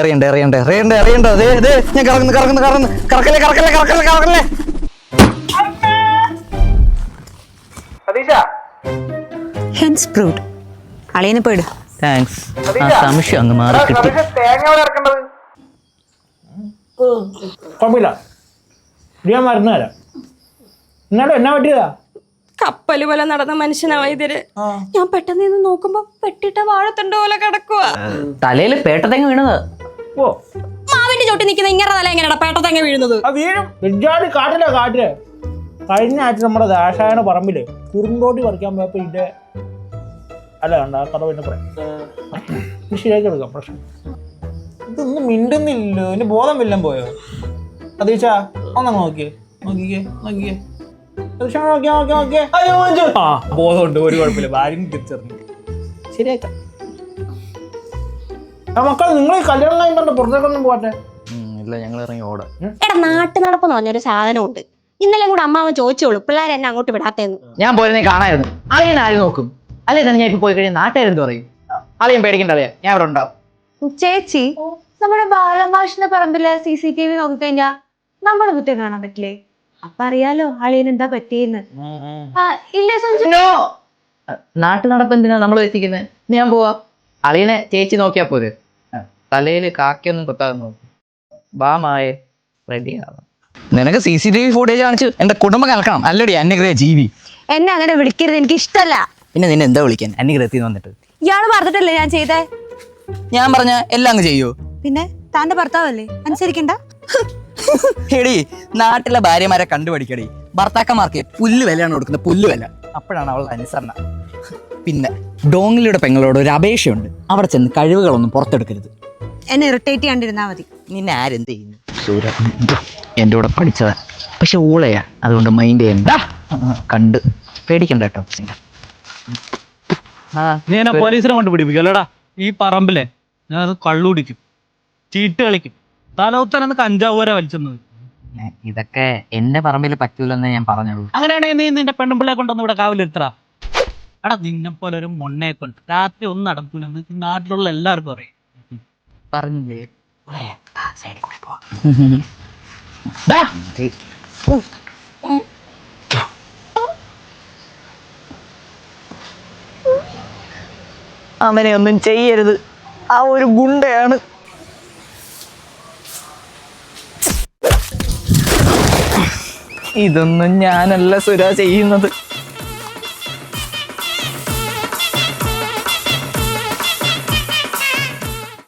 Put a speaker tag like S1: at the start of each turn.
S1: എറിയണ്ട എറിയണ്ട എറിയണ്ട എറിയണ്ട. ദേ ദേ ഞാൻ കറങ്ങുന്നു കറങ്ങുന്നു കറങ്ങുന്നു. കറക്കല്ലേ കറക്കല്ലേ കറക്കല്ലേ കറക്കല്ലേ?
S2: ഹെൻസ് പ്രൂഡ് അളിയനെ പോയിട്
S1: താങ്ക്സ് ആ സംശയം അങ്ങ് മാറി കിട്ടി.
S3: കുഴപ്പമില്ല. ഇത് ഞാൻ മരുന്ന് തരാം. എന്നാലും എന്നാ പറ്റിയതാ?
S4: കപ്പൽ പോലെ നടന്ന മനുഷ്യനായതിര് വൈദ്യര് ഞാൻ പെട്ടെന്ന് നിന്ന് നോക്കുമ്പോ പെട്ടിട്ട വാഴത്തണ്ട പോലെ കിടക്കുക
S1: തലയിൽ പേട്ടത്തേങ്ങ വീണത്.
S3: ഓ.
S4: മാവിന്റെ ചോട്ടി നിൽക്കുന്ന ഇങ്ങനെ തല എങ്ങനെയാ എങ്ങനെ വീഴുന്നത്?
S3: ആ വീഴും. കാട്ടില്ല കാട്ടിൽ കഴിഞ്ഞ ആഴ്ച നമ്മുടെ ദാഷായണ പറമ്പിൽ കുറുന്തോട്ടി പറിക്കാൻ പോയപ്പോ ഇന്റെ അല്ല കണ്ട ആ കഥ പിന്നെ പറയാം. ഇത് ശരിയാക്കി എടുക്കാം പ്രശ്നം. ഇതൊന്നും മിണ്ടുന്നില്ലല്ലോ. ഇതിന്റെ ബോധം വല്ലം പോയോ? അതീച്ചാ ഒന്ന് നോക്കിയേ. നോക്കിക്കേ നോക്കിക്കേ. അതീച്ചാ നോക്കിയേ നോക്കിയേ നോക്കിയേ. ആ ബോധമുണ്ട് ഒരു കുഴപ്പമില്ല. ഭാര്യ തിരിച്ചറിഞ്ഞു. ശരിയാക്കാം. മക്കൾ നിങ്ങൾ ഈ കല്യാണം കഴിഞ്ഞിട്ട് പുറത്തേക്കൊന്നും പോകട്ടെ
S1: ഇല്ല ഞങ്ങൾ ഇറങ്ങി ഓടാം.
S4: എടാ നാട്ടു നടപ്പ് പറഞ്ഞൊരു സാധനമുണ്ട്. ഇന്നലെ കൂടെ അമ്മാവൻ ചോദിച്ചോളൂ പിള്ളേരെ എന്നെ അങ്ങോട്ട് വിടാത്തേന്ന്.
S1: ഞാൻ പോരുന്നേ കാണായിരുന്നു. അളിയൻ ആര് നോക്കും? അല്ലേ തന്നെ ഞാൻ ഇപ്പൊ പോയി കഴിഞ്ഞാൽ നാട്ടുകാരെന്ത് പറയും? അളിയൻ പേടിക്കണ്ട അറിയാം ഞാൻ ഇവിടെ ഉണ്ടാവും.
S2: ചേച്ചി നമ്മുടെ ബാലമാഷിന്റെ പറമ്പിലെ സി സി ടി വി നോക്കിക്കഴിഞ്ഞാ നമ്മുടെ കുറ്റം കാണാൻ പറ്റില്ലേ? അപ്പൊ അറിയാലോ അളിയൻ എന്താ പറ്റിയെന്ന്. ആ, ഇല്ല സഞ്ജു.
S1: നാട്ടു നടപ്പ് എന്തിനാ നമ്മൾ എത്തിക്കുന്നത് ഞാൻ പോവാ. അളിയനെ ചേച്ചി നോക്കിയാ പോരെ. തലയിൽ കാക്കിയൊന്നും കൊത്താതെ നോക്കും. ബാമായെ മായേ റെഡി ആവാം. നിനക്ക് C C T V footage കാണിച്ച് എന്റെ കുടുംബം കലക്കണം. അല്ലടി അന്യഗ്രഹ ജീവി
S2: എന്നെ അങ്ങനെ വിളിക്കരുത് എനിക്ക് ഇഷ്ടല്ല.
S1: പിന്നെ നിന്നെ എന്താ വിളിക്കാൻ? അന്യഗ്രഹത്തിൽ നിന്ന് വന്നിട്ട്.
S2: ഇയാൾ പറഞ്ഞിട്ടല്ലേ ഞാൻ ചെയ്തേ?
S1: ഞാൻ പറഞ്ഞ എല്ലാം അങ്ങ് ചെയ്യോ?
S2: പിന്നെ താന്റെ ഭർത്താവല്ലേ? അനുസരിക്കണ്ട.
S1: എടി നാട്ടിലെ ഭാര്യമാരെ കണ്ടുപഠിക്കടി ഭർത്താക്കന്മാർക്ക് പുല്ല് വിലയാണ് കൊടുക്കുന്നത് പുല്ല് വില. അപ്പോഴാണ് അവളുടെ അനുസരണ. പിന്നെ ഡോങ്ങിലിയുടെ പെങ്ങളോട് ഒരു അപേക്ഷയുണ്ട്. അവിടെ ചെന്ന് കഴിവുകളൊന്നും പുറത്തെടുക്കരുത്.
S2: എന്നെ ഇറിറ്റേറ്റ് ചെയ്യാണ്ടിരുന്നാ മതി.
S1: നിന്നെ ആരെന്ത് ചെയ്യുന്നു? സൂര എന്റെ കൂടെ പഠിച്ചതാ. പക്ഷെ ഊളയാ അതുകൊണ്ട് മൈൻഡ് ചെയ്യണ്ട കണ്ട്. പേടിക്കണ്ട കേട്ടോ. ആ
S5: നീ എന്നെ പോലീസിനെ കൊണ്ട് പിടിപ്പിക്കും അല്ലടാ. ഈ പറമ്പിലെ ഞാൻ അത് കള്ളുടിക്കും ചീട്ട് കളിക്കും. തലൗത്തനെന്ന് കഞ്ചാവ് വരെ വലിച്ചെന്നത്
S1: ഇതൊക്കെ എന്റെ പറമ്പിൽ പറ്റൂലെന്ന് ഞാൻ പറഞ്ഞുള്ളൂ.
S5: അങ്ങനെയാണെങ്കിൽ നീ നിന്റെ പെണ്ണുമ്പിള്ളെ കൊണ്ടൊന്ന് ഇവിടെ കാവിലെത്തടാ എടാ നിന്നെ പോലെ ഒരു മൊണ്ണയെ കൊണ്ട് രാത്രി ഒന്നും നടക്കൂലെന്ന് നാട്ടിലുള്ള എല്ലാവർക്കും അറിയാം.
S1: പറഞ്ഞില്ലേ അവനെ ഒന്നും ചെയ്യരുത്. ആ ഒരു ഗുണ്ടയാണ്. ഇതൊന്നും ഞാനല്ല സുര ചെയ്യുന്നത്.